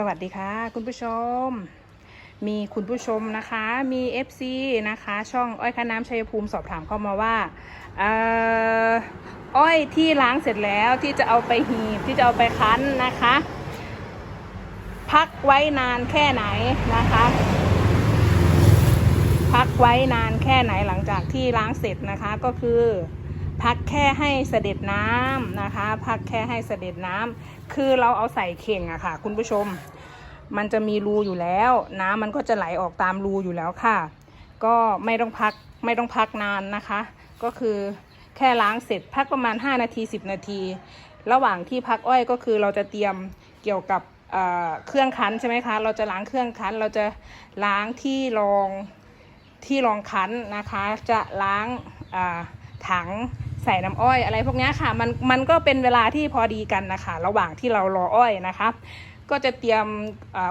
สวัสดีค่ะ คุณผู้ชม มีคุณผู้ชมนะคะ มี FC นะคะ ช่องอ้อยค่าน้ำชัยภูมิสอบถามเข้ามาว่าอ่ออ้อยที่ล้างเสร็จแล้วที่จะเอาไปหีบที่จะเอาไปคั้นนะคะ พักไว้นานแค่ไหนนะคะ พักไว้นานแค่ไหนหลังจากที่ล้างเสร็จนะคะก็คือ พักแค่ให้เสด็จน้ำนะคะ พักแค่ให้เสด็จน้ำคือเราเอาใส่เข่งอะค่ะ คุณผู้ชม มันจะมีรูอยู่แล้ว น้ำมันก็จะไหลออกตามรูอยู่แล้วค่ะ ก็ไม่ต้องพักไม่ต้องพักนานนะคะ ก็คือแค่ล้างเสร็จพักประมาณ 5 นาที 10 นาที ระหว่างที่พักอ้อยก็คือเราจะเตรียมเกี่ยวกับเเครื่องคั้นใช่ไหมคะ เราจะล้างเครื่องคั้น เราจะล้างที่รองที่รองคั้นนะคะ จะล้างถัง ใส่น้ำอ้อยอะไรพวกนี้ค่ะมันมันก็เป็นเวลาที่พอดีกันนะคะ ระหว่างที่เรารออ้อยนะคะก็จะเตรียม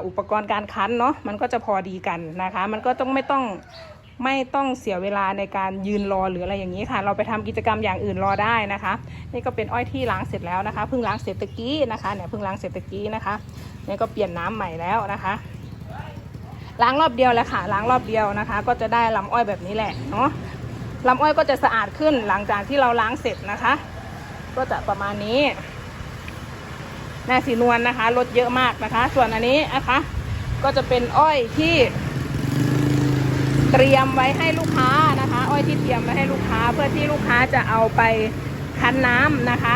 อุปกรณ์การคั้นเนาะมันก็จะพอดีกันนะคะ มันก็ต้องไม่ต้องไม่ต้องเสียเวลาในการยืนรอหรืออะไรอย่างนี้ค่ะ เราไปทำกิจกรรมอย่างอื่นรอได้นะคะ นี่ก็เป็นอ้อยที่ล้างเสร็จแล้วนะคะเพิ่งล้างเสร็จตะกี้นะคะเนี่ยเพิ่งล้างเสร็จตะกี้นะคะนี่ก็เปลี่ยนน้ำใหม่แล้วนะคะ ล้างรอบเดียวแล้วค่ะ ล้างรอบเดียวนะคะ ก็จะได้ลำอ้อยแบบนี้แหละเนาะ ลำอ้อยก็จะสะอาดขึ้นหลังจากที่เราล้างเสร็จนะคะ ก็จะประมาณนี้แม่สีนวลนะคะลดเยอะมากนะคะ ส่วนอันนี้นะคะ ก็จะเป็นอ้อยที่เตรียมไว้ให้ลูกค้านะคะ อ้อยที่เตรียมไว้ให้ลูกค้า เพื่อที่ลูกค้าจะเอาไปคั้นน้ำนะคะ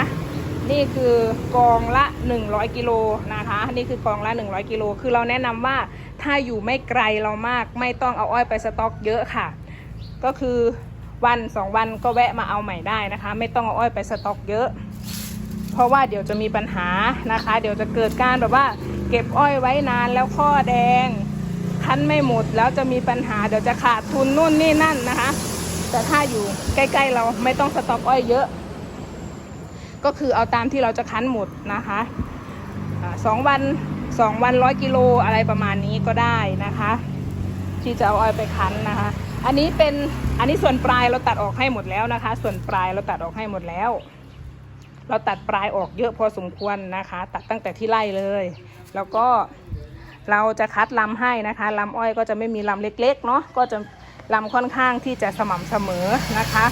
นี่คือกองละ 100กิโลนะคะ นี่คือกองละ 100กิโลคือเราแนะนำว่าถ้าอยู่ไม่ไกลเรามาก ไม่ต้องเอาอ้อยไปสต็อกเยอะค่ะ ก็คือ วันสองวันก็แวะมาเอาใหม่ได้นะคะ ไม่ต้องเอาอ้อยไปสต็อกเยอะ เพราะว่าเดี๋ยวจะมีปัญหานะคะ เดี๋ยวจะเกิดการแบบว่า เก็บอ้อยไว้นานแล้วข้อแดง คั้นไม่หมดแล้วจะมีปัญหาเดี๋ยวจะขาดทุนนู่นนี่นั่นนะคะ แต่ถ้าอยู่ใกล้ๆเราไม่ต้องสต็อกอ้อยเยอะ ก็คือเอาตามที่เราจะคั้นหมดนะคะสองวันสองวันร้อยกิโลอะไรประมาณนี้ก็ได้นะคะ ที่จะเอาอ้อยไปคั้นนะคะ อันนี้เป็นอันนี้ส่วนปลายเราตัดออกให้หมดแล้วนะคะ ส่วนปลายเราตัดออกให้หมดแล้ว เราตัดปลายออกเยอะพอสมควรนะคะ ตัดตั้งแต่ที่ไร่เลย แล้วก็เราจะคัดลำให้นะคะลำอ้อยก็จะไม่มีลำเล็กๆเนาะก็จะลำค่อนข้างที่จะสม่ำเสมอนะคะ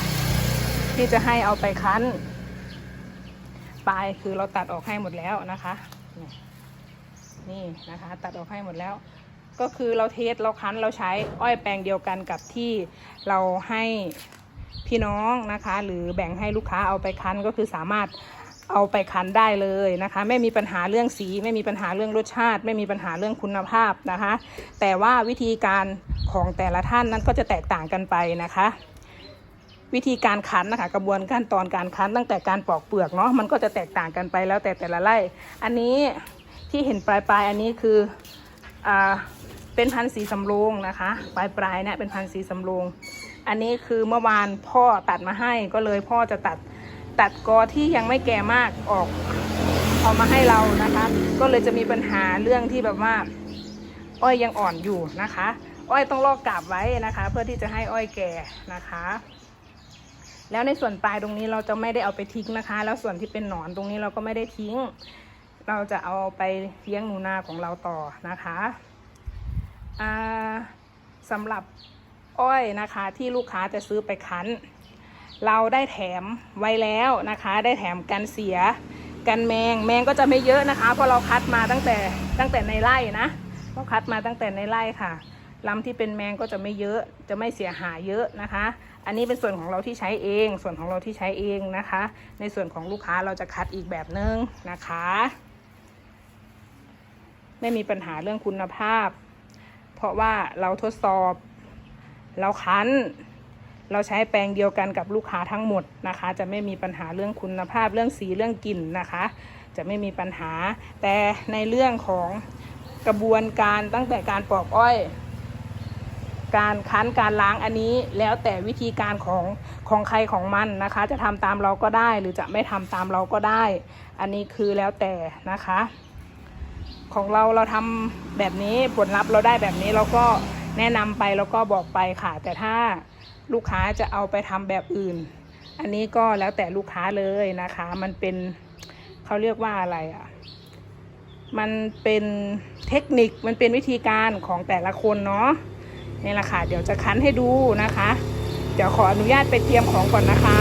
ที่จะให้เอาไปคั้น ปลายคือเราตัดออกให้หมดแล้วนะคะ นี่นี่นะคะ ตัดออกให้หมดแล้ว ก็คือเราเทสเราคั้นเราใช้อ้อยแปลงเดียวกันกับที่เราให้พี่น้องนะคะ หรือแบ่งให้ลูกค้าเอาไปคั้นก็คือสามารถเอาไปคั้นได้เลยนะคะ ไม่มีปัญหาเรื่องสี ไม่มีปัญหาเรื่องรสชาติ ไม่มีปัญหาเรื่องคุณภาพนะคะ แต่ว่าวิธีการของแต่ละท่านนั้นก็จะแตกต่างกันไปนะคะ วิธีการคั้นนะคะกระบวนขั้นตอนการคั้นตั้งแต่การปอกเปลือกเนาะมันก็จะแตกต่างกันไปแล้วแต่แต่ละไร่อันนี้ที่เห็นปลายปลายอันนี้คืออ่า เป็นพันธุ์สีสำโรงนะคะ ปลายปลายๆเนี่ยเป็นพันธุ์สีสำโรงอันนี้คือเมื่อวานพ่อตัดมาให้ก็เลยพ่อจะตัดตัดกอที่ยังไม่แก่มากออกเอามาให้เรานะคะ ก็เลยจะมีปัญหาเรื่องที่แบบว่า อ้อยยังอ่อนอยู่นะคะ อ้อยต้องลอกกาบไว้นะคะ เพื่อที่จะให้อ้อยแก่นะคะ แล้วในส่วนปลายตรงนี้เราจะไม่ได้เอาไปทิ้งนะคะ แล้วส่วนที่เป็นหนอนตรงนี้เราก็ไม่ได้ทิ้ง เราจะเอาไปเลี้ยงหนูนาของเราต่อนะคะ สำหรับอ้อยนะคะที่ลูกค้าจะซื้อไปคั้น เราได้แถมไว้แล้วนะคะ ได้แถมกันเสียกันแมงแมงก็จะไม่เยอะนะคะเพราะเราคัดมาตั้งแต่ตั้งแต่ในไร่นะเราคัดมาตั้งแต่ในไร่ค่ะลำที่เป็นแมงก็จะไม่เยอะจะไม่เสียหายเยอะนะคะ อันนี้เป็นส่วนของเราที่ใช้เอง ส่วนของเราที่ใช้เองนะคะ ในส่วนของลูกค้าเราจะคัดอีกแบบนึงนะคะ ไม่มีปัญหาเรื่องคุณภาพ เพราะว่าเราทดสอบ เราคั้น เราใช้แปลงเดียวกันกับลูกค้าทั้งหมดนะคะ จะไม่มีปัญหาเรื่องคุณภาพเรื่องสีเรื่องกลิ่นนะคะ จะไม่มีปัญหา แต่ในเรื่องของกระบวนการตั้งแต่การปอกอ้อย การคั้นการล้างอันนี้แล้วแต่วิธีการของของใครของมันนะคะ จะทำตามเราก็ได้หรือจะไม่ทำตามเราก็ได้ อันนี้คือแล้วแต่นะคะ ของเราเราทำแบบนี้ผลลัพธ์เราได้แบบนี้เราก็แนะนำไปแล้วก็บอกไปค่ะ แต่ถ้าลูกค้าจะเอาไปทำแบบอื่น อันนี้ก็แล้วแต่ลูกค้าเลยนะคะ มันเป็นเขาเรียกว่าอะไรอะ่ะ มันเป็นเทคนิคมันเป็นวิธีการของแต่ละคนเนาะนี่แหละค่ะเดี๋ยวจะคั้นให้ดูนะคะ เดี๋ยวขออนุญาตไปเตรียมของก่อนนะคะ